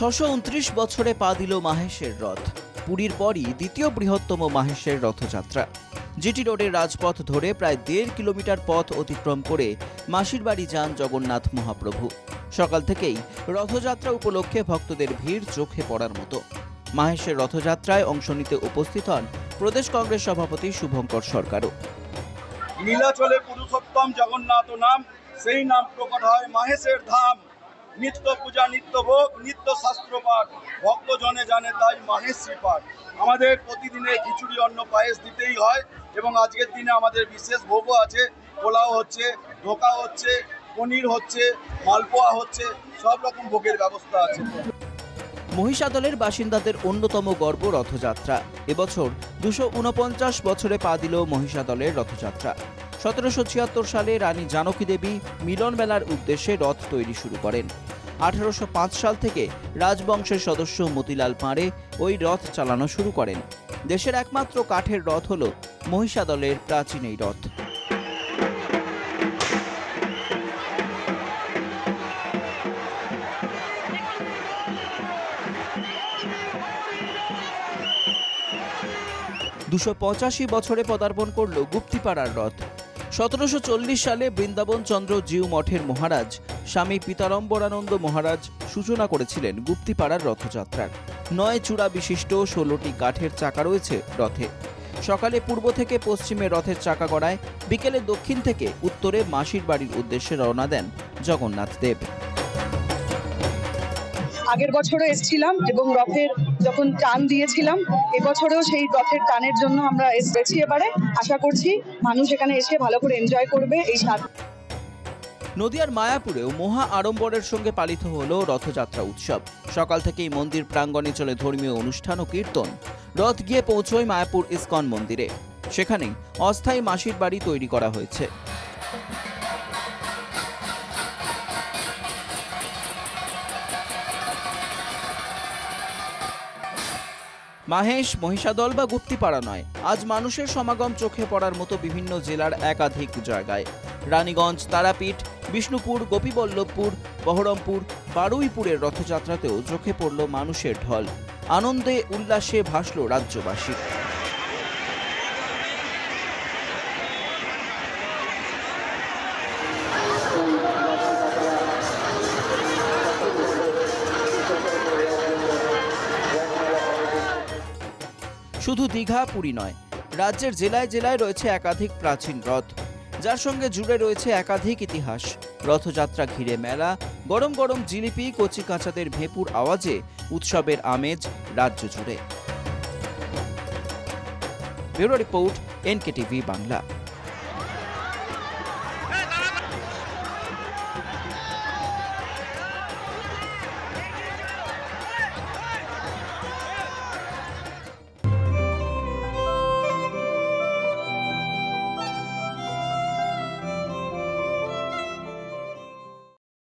ছশো উনত্রিশ বছরে পা দিল মাহেশের রথ। পুরীর পরই দ্বিতীয় বৃহত্তম মাহেশের রথযাত্রা। জিটি রোডের রাজপথ ধরে প্রায় দেড় কিলোমিটার পথ অতিক্রম করে মাসির বাড়ি যান জগন্নাথ মহাপ্রভু। সকাল থেকেই রথযাত্রা উপলক্ষে ভক্তদের ভিড় চোখে পড়ার মতো। মাহেশের রথযাত্রায় অংশ নিতে উপস্থিত হন প্রদেশ কংগ্রেস সভাপতি শুভঙ্কর সরকারও। নীলাচলে পুরুষোত্তম জগন্নাথ নাম, সেই নাম প্রকট হয় মাহেশের ধাম। নিত্য পূজা, নিত্য ভোগ, নিত্য শাস্ত্র পাঠ, ভক্তজনে জানে তাই মাহেশ্রী পাঠ। আমাদের প্রতিদিনে খিচুড়ি, অন্ন, পায়েস দিতেই হয় এবং আজকের দিনে আমাদের বিশেষ ভোগও আছে। পোলাও হচ্ছে ধোকা হচ্ছে, পনির হচ্ছে, মালপোয়া হচ্ছে, সব রকম ভোগের ব্যবস্থা আছে। মহিষাদলের বাসিন্দাদের অন্যতম গর্ব রথযাত্রা। এবছর দুশো উনপঞ্চাশ বছরে পা দিল মহিষাদলের রথযাত্রা। সতেরোশো ছিয়াত্তর সালে রানী জানকী দেবী মিলন মেলার উদ্দেশ্যে রথ তৈরি শুরু করেন। আঠারোশো পাঁচ সাল থেকে রাজবংশের সদস্য মতিলাল পাঁড়ে ওই রথ চালানো শুরু করেন। দেশের একমাত্র কাঠের রথ হল মহিষাদলের প্রাচীন এই রথ। দুশো পঁচাশি বছরে পদার্পণ করল গুপ্তিপাড়ার রথ। সতেরোশো চল্লিশ সালে বৃন্দাবন চন্দ্র জিউ মঠের মহারাজ স্বামী পিতারম্বরানন্দ মহারাজ সূচনা করেছিলেন গুপ্তিপাড়ার রথযাত্রার। নয় চূড়া বিশিষ্ট ষোলোটি কাঠের চাকা রয়েছে রথে। সকালে পূর্ব থেকে পশ্চিমে রথের চাকা গড়ায়, বিকেলে দক্ষিণ থেকে উত্তরে মাসির বাড়ির উদ্দেশ্যে রওনা দেন জগন্নাথ দেব। আগের বছরও এসেছিলাম এবং রথের যখন টান দিয়েছিলাম, এবছরেও সেই রথের টানের জন্য আমরা এসেছি এবারে। আশা করছি মানুষ এখানে এসে ভালো করে এনজয় করবে এই সাত নদিয়ার মায়াপুরেও মহা আড়ম্বরের সঙ্গে পালিত হলো রথযাত্রা উৎসব। সকাল থেকেই মন্দির প্রাঙ্গণে চলে ধর্মীয় অনুষ্ঠান ও কীর্তন। রথ গিয়ে পৌঁছয় মায়াপুর ইসকন মন্দিরে। সেখানেই অস্থায়ী মাসির বাড়ি তৈরি করা হয়েছে। মাহেশ, মহিষাদল বা গুপ্তিপাড়া নয়। আজ মানুষের সমাগম চোখে পড়ার মতো বিভিন্ন জেলার একাধিক জায়গায়। রানীগঞ্জ, তারাপীঠ, বিষ্ণুপুর, গোপীবল্লভপুর, বহরমপুর, বারুইপুরের রথযাত্রাতেও চোখে পড়ল মানুষের ঢল। আনন্দে, উল্লাসে ভাসল রাজ্যবাসী। শুধু দীঘা পুরী নয়, রাজ্যের জেলায় জেলায় রয়েছে একাধিক প্রাচীন রথ, যার সঙ্গে জুড়ে রয়েছে একাধিক ইতিহাস। রথযাত্রা ঘিরে মেলা, গরম গরম জিলিপি, কচি কাঁচাদের ভেপুর আওয়াজে উৎসবের আমেজ রাজ্য জুড়ে। Bureau report, NKTV Bangla.